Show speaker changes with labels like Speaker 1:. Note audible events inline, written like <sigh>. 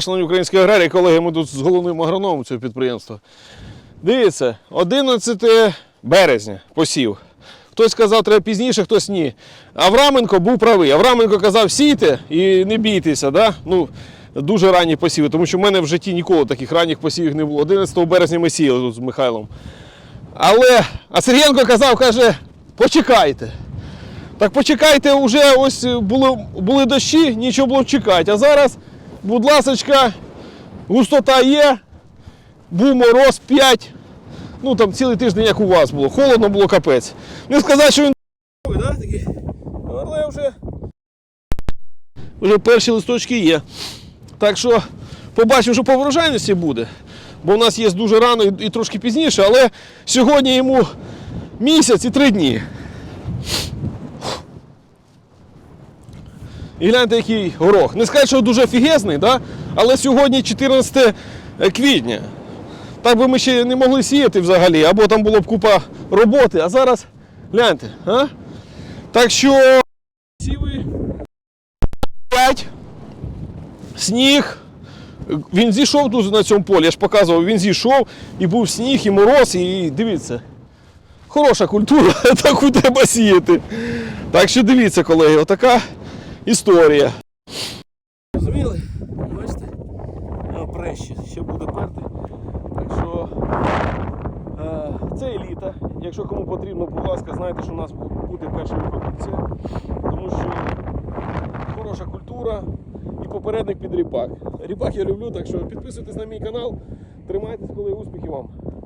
Speaker 1: Шановні українські аграрії, колеги, ми тут з головним агрономом цього підприємства. Дивіться, 11 березня посів. Хтось сказав, треба пізніше, хтось ні. Авраменко був правий. Авраменко казав, сійте і не бійтеся. Да? Ну, дуже ранні посіви, тому що в мене в житті ніколи таких ранніх посівів не було. 11 березня ми сіяли тут з Михайлом. Але а Сергієнко казав, каже, почекайте. Так почекайте, вже ось були, були дощі, нічого було чекати. А зараз, будь ласочка, густота є, був мороз 5. Ну там цілий тиждень, як у вас було. Холодно було капець. Не сказати, що він да, такий. але вже, вже перші листочки є. Так що побачимо, що по врожайності буде. Бо в нас є дуже рано і, і трошки пізніше, але сьогодні йому місяць і три дні. І гляньте, який горох. Не сказати, що дуже офігезний, да? але сьогодні 14 квітня. Так би ми ще не могли сіяти взагалі, або там було б купа роботи, а зараз гляньте. А? Так що сіви 5, сніг. Він зійшов тут на цьому полі, я ж показував, він зійшов, і був сніг, і мороз, і дивіться. Хороша культура, <laughs> таку треба сіяти. Так що дивіться, колеги, отака історія. Розуміли? Бачите? Прещі, ще буде перти. Так що е, це еліта. Якщо кому потрібно, будь ласка, знайте, що у нас буде перша продукція. Тому що хороша культура і попередник під ріпак. Ріпак я люблю, так що підписуйтесь на мій канал. Тримайтесь, коли успіхів вам.